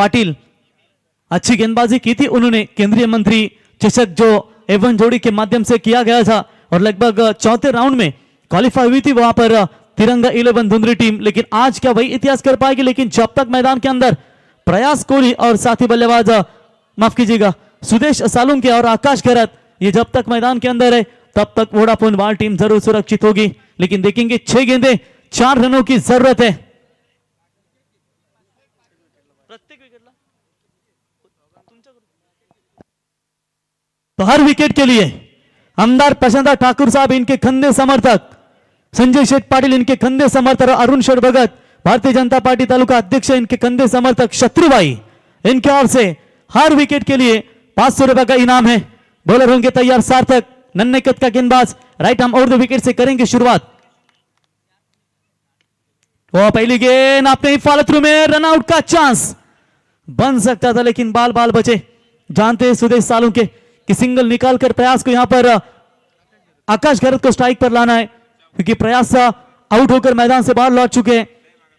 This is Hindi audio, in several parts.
पाटिल, अच्छी गेंदबाजी की थी उन्होंने, केंद्रीय मंत्री चषक जो एवन जोड़ी के माध्यम से किया गया था और लगभग चौथे राउंड में क्वालिफाई हुई थी वहाँ पर तिरंगा इलेवन धुंधरी टीम। लेकिन आज क्या वही इतिहास कर पाएगी? लेकिन जब तक मैदान के अंदर प्रयास कोहली और साथी बल्लेबाज, माफ़ कीजिएगा, सुदेश सालुंके और आकाश गहरत ये जब तक मैदान के अंदर है, तब तक वोडाफोन वाल टीम ज़रूर सुरक्षित होगी। लेकिन देखेंगे, छह गेंदे, चार रनों की ज़रूरत है। तो हर विकेट के लिए आमदार प्रशांत ठाकुर साहब इनके खंदे समर्थक, संजय शेठ पाटिल इनके खंदे समर्थक अरुण शेठ भगत भारतीय जनता पार्टी तालुका अध्यक्ष इनके कंधे समर्थक शत्रुभाई। इनके ओर से हर विकेट के लिए पाँच सौ रुपए का इनाम है। बॉलर होंगे तैयार सार्थक नन्हे कद का गेंदबाज। राइट आर्म और द विकेट से करेंगे शुरुआत। वो पहली गेंद आपने फॉलो थ्रू में रनआउट का चांस बन सकता था, लेकिन बाल बाल बचे। जानते हैं सुदेश सालों के, कि सिंगल निकाल कर प्रयास को यहाँ पर आकाश गरत को स्ट्राइक पर लाना है, क्योंकि प्रयास आउट होकर मैदान से बाहर लौट चुके हैं।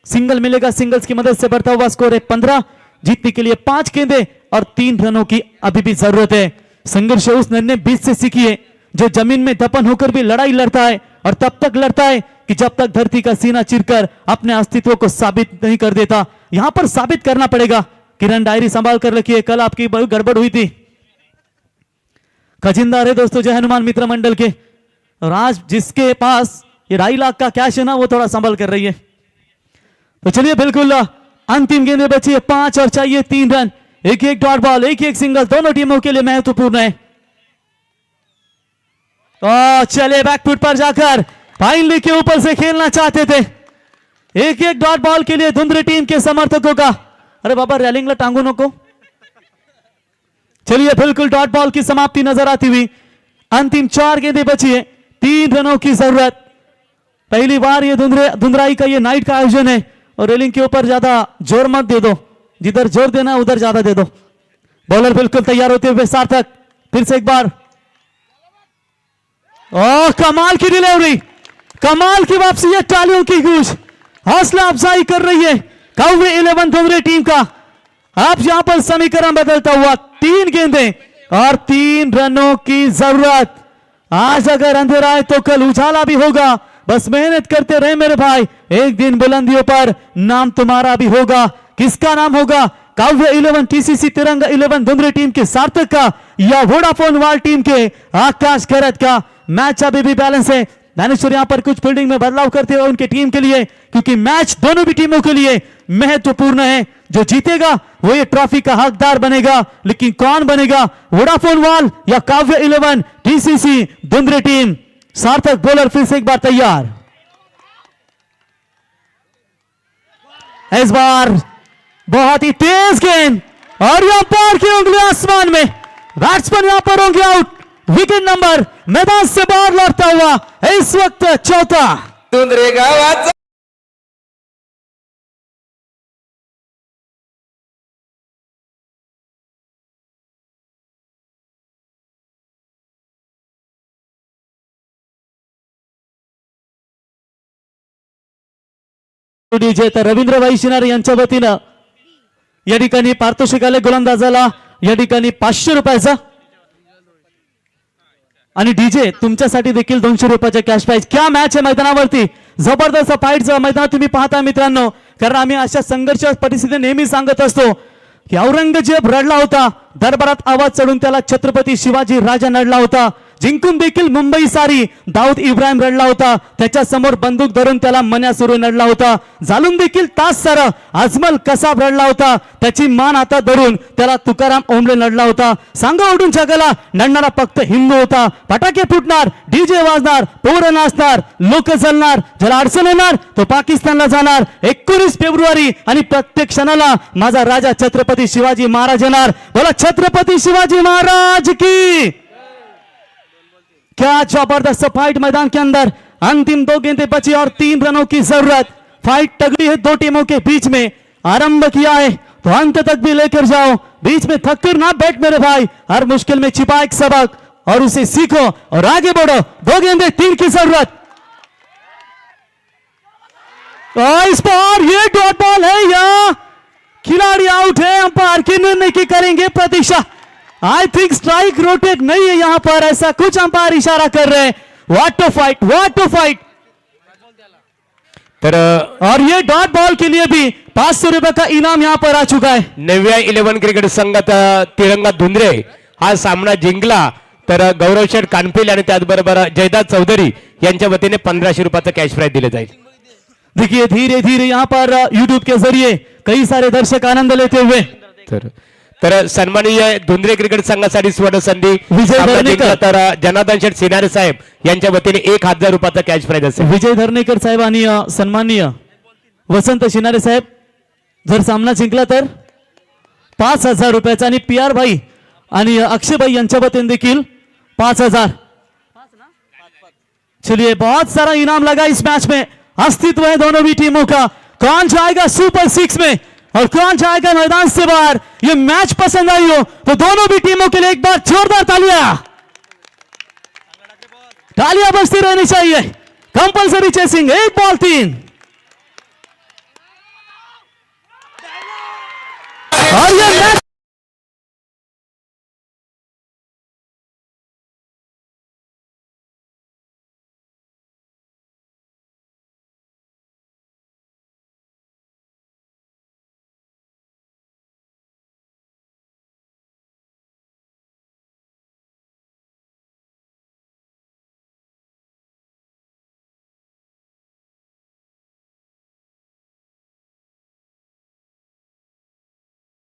सिंगल मिलेगा, सिंगल्स की मदद से बढ़ता हुआ स्कोर है पंद्रह, जीतने के लिए पाँच गेंदे और तीन रनों की अभी भी ज़रूरत है। संघर्ष उस नन्हे बीच से सीखी है, जो ज़मीन में दफन होकर भी लड़ाई लड़ता है और तब तक लड़ता है कि जब तक धरती का सीना चिरकर अपने अस्तित्व को साबित नहीं कर देता। यहाँ पर साबित करना पड़ेगा। किरण डायरी संभाल कर रखिए कल आपकी गड़बड़ हुई थी। खजिंदार है दोस्तों, जय हनुमान मित्र मंडल के। और आज जिसके पास ये ढाई लाख का कैश है ना, वो थोड़ा संभल कर रही है। तो चलिए बिल्कुल, अंतिम गेंद बची है पाँच और चाहिए तीन रन। एक एक डॉट बॉल एक एक सिंगल दोनों टीमों के लिए महत्वपूर्ण है। ओ चले बैकफुट पर जाकर फाइनली के ऊपर से खेलना चाहते थे। एक एक डॉट बॉल के लिए धुंधरी टीम के समर्थकों का अरे बाबा रैलिंगला टांगू नको चलिए, बिल्कुल डॉट बॉल की समाप्ति नज़र आती हुई। अंतिम चार गेंदे बची है। तीन रनों की ज़रूरत। पहली बार ये धुंधरे, धुंधराई का ये नाइट का आयोजन है। और रेलिंग के ऊपर ज़्यादा ज़ोर मत दे दो। जिधर ज़ोर देना उधर ज़्यादा दे दो। बॉलर बिल्कुल तैयार होते हुए सार्थक। फिर से एक बार। ओ कमाल की डिलीवरी कमाल की वापसी है, टालियों की गूंज हौसला अफजाई कर रही है। काउवे इलेवन धुंधरे टीम का। अब यहाँ पर समीकरण बदलता हुआ तीन गेंदे और तीन रनों की ज़रूरत। आज अगर अंधेरा है तो कल उजाला भी होगा। बस मेहनत करते रहे मेरे भाई। एक दिन बुलंदियों पर नाम तुम्हारा भी होगा। किसका नाम होगा? Kavya eleven, TCC Tiranga eleven Dhundhari team के सार्थक का या वोडाफोन वाल टीम के? आकाश खैरत का। मैच अभी भी बैलेंस है। दानेश्वर यहाँ पर कुछ फील्डिंग में बदलाव करते हुए उनके टीम के लिए, क्योंकि मैच दोनों भी टीमों के लिए महत्वपूर्ण है। जो जीतेगा, वो ये ट्रॉफी का हकदार बनेगा। लेकिन कौन बनेगा? वोडाफोन, वाल या Kavya eleven? TCC धुंधरी team. Sarthak bowler फिर से एक बार तैयार। इस बार बहुत ही तेज गेंद। और यहाँ पार की उंगली आसमान में। बैट्समैन यहाँ पर होंगे आउट विकेट नंबर मैदान से बाहर लौटता हुआ इस वक्त चौथा। डीजे तर यांच्या वतीनं या ठिकाणी पारितोषिक आले गोलंदाजाला या ठिकाणी पाचशे रुपयाचा. आणि डीजे तुमच्यासाठी देखील दोनशे रुपयाचा कॅश प्राईज क्या मॅच आहे मैदानावरती? जबरदस्त फाईट मैदान तुम्ही पाहता मित्रांनो. कारण आम्ही अशा संघर्ष परिस्थिती नेहमी सांगत असतो. की औरंगजेब रडला होता. दरबारात आवाज चढून त्याला छत्रपती शिवाजी राजा नडला होता. जिंकून देखील मुंबई सारी दाऊद इब्राहिम रडला होता. त्याच्यासमोर बंदूक धरून त्याला मन्या सुरू नडला होता. जालून देखील तास सर अजमल कसाब रडला होता. त्याची मान आता धरून त्याला तुकाराम ओंबले लढला होता. सांगा उडून जगाला नडणारा फक्त हिंदू होता. फटाके फुटणार डीजे वाजणार पोर नाचणार लोक जलणार ज्याला अडचण येणार तो पाकिस्तानला जाणार. एकोणीस फेब्रुवारी आणि प्रत्येक क्षणाला माझा राजा छत्रपती शिवाजी महाराज येणार. बोला छत्रपती शिवाजी महाराज की! क्या ज़बरदस्त फाइट मैदान के अंदर अंतिम दो गेंदें बची और तीन रनों की ज़रूरत। फाइट तगड़ी है दो टीमों के बीच में। आरंभ किया है तो अंत तक भी लेकर जाओ। बीच में थक कर ना बैठ मेरे भाई, हर मुश्किल में छिपा एक सबक। और उसे सीखो और आगे बढ़ो। दो गेंदे, तीन की ज़रूरत। इस पर ये डॉट बॉल है या? खिलाड़ी आउट है, अंपायर के निर्णय की करेंगे प्रतीक्षा। आई थिंक स्ट्राइक रोटेट नहीं है यहाँ पर ऐसा कुछ अंपायर इशारा कर रहे हैं। What to fight what to fight तर और ये डॉट बॉल के लिए भी पांच सौ रुपए का इनाम यहाँ पर आ चुका है। नव्या इलेव्हन क्रिकेट संघात तिरंगा धुंद्रे हा सामना जिंकला. तर गौरव शेठ कानपिल आणि त्याचबरोबर जयदास चौधरी यांच्या वतीने पंधराशे रुपयाचं कॅश प्राइज दिलं जाईल. देखिए धीरे धीरे यहाँ पर यूट्यूब के जरिए कई सारे दर्शक आनंद लेते हुए। तर तर सन्माननीय धुंद्रे क्रिकेट संघासाठी स्वर्ण संधी विजय तर जनार्दन शेठ सिनारे साहेब यांच्या वतीने एक हजार रुपयाचा कॅश प्राइज असेल. विजय धर्णेकर साहेब आणि सन्माननीय वसंत शिनारे साहेब. जर सामना जिंकला तर पाच हजार रुपयाचा आणि पी आर भाई आणि अ, अक्षयभाई यांच्या वतीने देखील पाच हजार. चलिए बहुत सारा इनाम लगा इस मैच में. अस्तित्व है दोनों भी टीमों का. कौन जाएगा सुपर सिक्स में? और कौन जाएगा मैदान से बाहर, ये मैच पसंद आई हो तो दोनों भी टीमों के लिए एक बार जोरदार तालिया। तालियाँ बजती रहनी चाहिए। कंपलसरी चेसिंग, एक बॉल तीन।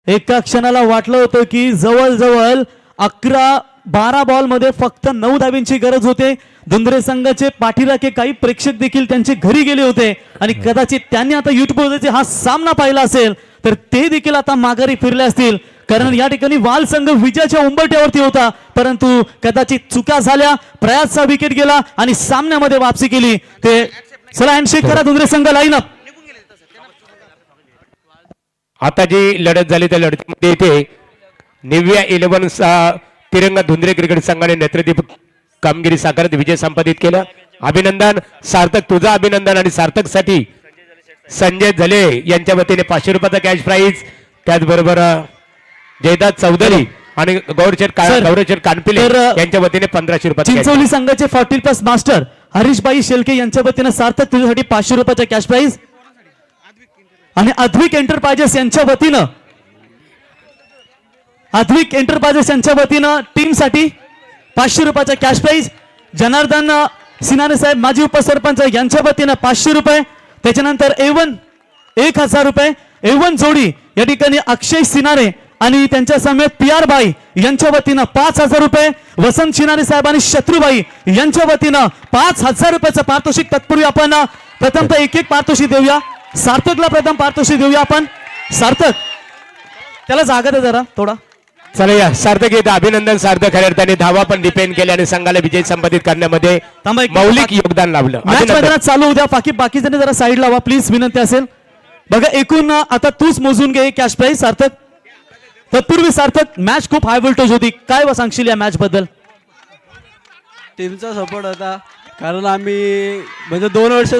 एका क्षणाला वाटलं होतं की जवळजवळ अकरा बारा बॉलमध्ये फक्त नऊ धावींची गरज होते. धुंद्रे संघाचे पाठीराखे काही प्रेक्षक देखील त्यांचे घरी गेले होते. आणि कदाचित त्यांनी आता युट्यूबवरचे हा सामना पाहिला असेल तर ते देखील आता माघारी फिरले असतील. कारण या ठिकाणी वाल संघ विजयाच्या उंबरट्यावरती होता. परंतु कदाचित चुका झाल्या प्रयासचा विकेट गेला आणि सामन्यामध्ये वापसी केली. ते चला हँडशेक करा धुंद्रे संघ लाईन अप आता जी लढत झाली त्या लढतीमध्ये इथे निव्या इलेव्हन तिरंगा धुंद्रे क्रिकेट संघाने नेतृत्व कामगिरी साकारत विजय संपादित केला. अभिनंदन सार्थक तुझं अभिनंदन आणि सार्थकसाठी संजय झले यांच्या वतीने पाचशे रुपयाचा कॅश प्राईज त्याचबरोबर जयदास चौधरी आणि गौरचेट गौरचेट कानपिले यांच्या वतीने पंधराशे रुपयाचा cash चिंचोली संघाचे forty plus master Harishbai Shelke यांच्या वतीनं सार्थक तुझ्यासाठी पाचशे रुपयाचा कॅश प्राईज आणि अद्विक एंटरप्राइजेस यांच्या वतीनं अद्विक एंटरप्राइजेस यांच्या वतीनं टीमसाठी पाचशे रुपयाचा कॅश प्राईज जनार्दन सिनारे साहेब माजी उपसरपंच यांच्या वतीनं पाचशे रुपये. त्याच्यानंतर एवन एक हजार रुपये. एवन जोडी या ठिकाणी अक्षय सिनारे आणि त्यांच्या समेत पी आर बाई यांच्या वतीनं पाच हजार रुपये. वसंत शिनारे साहेब आणि शत्रुबाई यांच्या वतीनं पाच हजार रुपयाचं पारितोषिक तत्पूर्वी आपण अ, प्रथमतः एक एक पारितोषिक देऊया. सार्थकला प्रथम पारितोषिक देऊया आपण. सार्थक त्याला जागा दे जरा थोडा. चला या. सार्थक येतं अभिनंदन. सार्थक खऱ्या अर्थाने धावा पण डिपेंड केल्या आणि संघाला विजय संपादित करण्यामध्ये थांबा एक मौलिक योगदान लाभलं. मॅच अभिनंदन. मैदानात चालू उद्या. बाकी बाकीच्यांनी जरा साईड लावा प्लीज विनंती असेल. बघा एकूण अ, आता तूच मोजून घे कॅश प्राईज सार्थक. तत्पूर्वी सार्थक मॅच खूप हाय व्होल्टेज होती. काय वा सांगशील या मॅच बद्दल? टीमचा सपोर्ट होता. कारण आम्ही म्हणजे दोन वर्ष